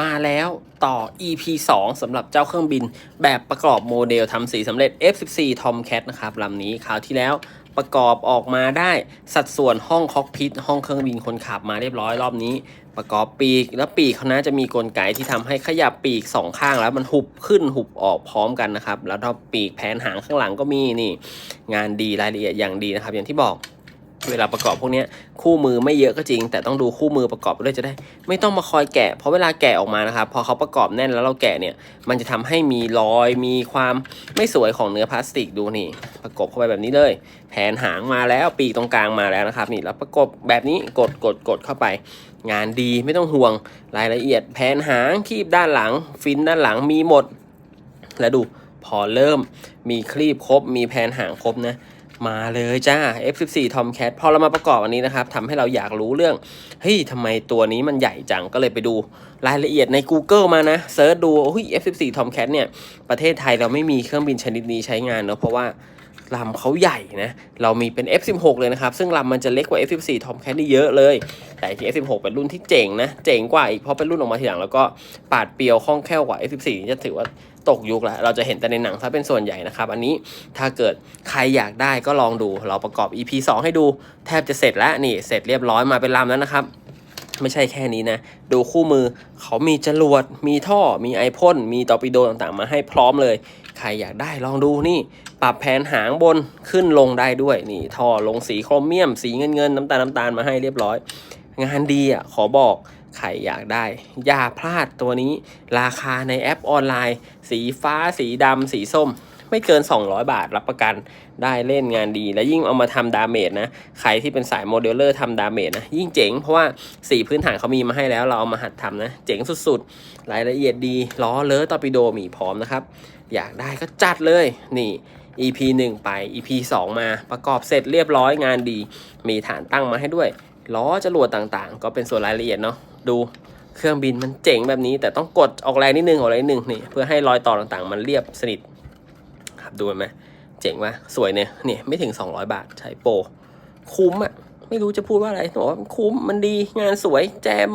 มาแล้วต่อ EP 2สำหรับเจ้าเครื่องบิน แบบประกอบโมเดลทำสีสำเร็จ F14 Tomcat นะครับลำนี้คราวที่แล้วประกอบออกมาได้สัดส่วนห้องคอกพิทห้องเครื่องบินคนขับมาเรียบร้อยรอบนี้ ประกอบปีกแล้วปีกเขาน่าจะมีกลไกที่ทำให้ขยับปีกสองข้างแล้วมันหุบขึ้นหุบออกพร้อมกันนะครับ แล้วถ้าปีกแผนหางข้างหลังก็มีนี่ งานดีรายละเอียดอย่างดีนะครับ อย่างที่บอก เวลาประกอบพวกนี้คู่มือไม่เยอะก็จริง แต่ต้องดูคู่มือประกอบด้วยจะได้ ไม่ต้องมาคอยแกะเพราะเวลาแกะออกมานะครับพอเขาประกอบแน่นแล้วเราแกะเนี่ย มันจะทำให้มีรอยมีความไม่สวยของเนื้อพลาสติกดูนี่ ประกบเข้าไปแบบนี้เลย แผนหางมาแล้วปีกตรงกลางมาแล้วนะครับ นี่แล้วประกบแบบนี้กดกดกดเข้าไป งานดีไม่ต้องห่วงรายละเอียด แผนหางคีบด้านหลัง ฟินด้านหลังมีหมด แล้วดูพอเริ่มมีคลีบครบมีแผนหางครบนะ มาเลยจ้า F14 Tomcat พอเรามาประกอบอันนี้นะครับทำให้เราอยากรู้เรื่อง เฮ้ยทำไมตัวนี้มันใหญ่จัง ก็เลยไปดูรายละเอียดใน Google มานะเซิร์ชดูโอ้ย F14 Tomcat เนี่ย ประเทศไทยเราไม่มีเครื่องบินชนิดนี้ใช้งานเนอะเพราะว่าลำเขาใหญ่นะ เรามีเป็น F16 เลยนะครับ ซึ่งลำมันจะเล็กกว่า F14 Tomcat นี่เยอะเลย แต่ที่ F16 เป็นรุ่นที่เจ๋งนะ เจ๋งกว่าอีกเพราะเป็นรุ่นออกมาทีหลังแล้วก็ปาดเปียวคล่องแคล่วกว่า F14 นี่จะถือว่า ตกยุคแล้วเราจะเห็นแต่ในหนังซะเป็นส่วนใหญ่นะครับ อันนี้ถ้าเกิดใครอยากได้ก็ลองดู เราประกอบ EP 2 ให้ดู แทบจะเสร็จแล้วนี่เสร็จเรียบร้อยมาเป็นลำแล้วนะครับ ไม่ใช่แค่นี้นะ ดูคู่มือเขามีจรวด มีท่อ มีไอพ่นมีตอร์ปิโดต่างๆ มาให้พร้อมเลย ใครอยากได้ลองดูนี่ ปรับแผนหางบนขึ้นลงได้ด้วยนี่ท่อลงสีโครเมียม สีเงินเงินน้ำตาลน้ำตาลมาให้เรียบร้อย งานดีอะขอบอก ใครอยากได้ อย่าพลาดตัวนี้ ราคาในแอปออนไลน์ สีฟ้า สีดำ สีส้ม ไม่เกิน 200 บาทรับประกันได้เล่นงานดี และยิ่งเอามาทำดาเมจนะ ใครที่เป็นสายโมเดลเลอร์ทำดาเมจนะ ยิ่งเจ๋งเพราะว่าสีพื้นฐานเขามีมาให้แล้วเราเอามาหัดทำนะ เจ๋งสุดๆ รายละเอียดดีล้อเลอะตอปิโดมีพร้อมนะครับ อยากได้ก็จัดเลยนี่ EP 1 ไป EP 2 มาประกอบเสร็จเรียบร้อยงานดี มีฐานตั้งมาให้ด้วย ล้อจรวดต่างๆ ก็เป็นส่วนรายละเอียดเนาะดูเครื่องบินมันเจ๋งแบบนี้ แต่ต้องกดออกแรงนิดนึงออกแรงนิดนึงนี่เพื่อให้รอยต่อต่างๆ มันเรียบสนิทครับดูไหมเจ๋งวะสวยเนี่ยเนี่ยไม่ถึง 200 บาทใช้โปรคุ้มอะไม่รู้จะพูดว่าอะไรแต่ว่าคุ้มมันดีงานสวยแจม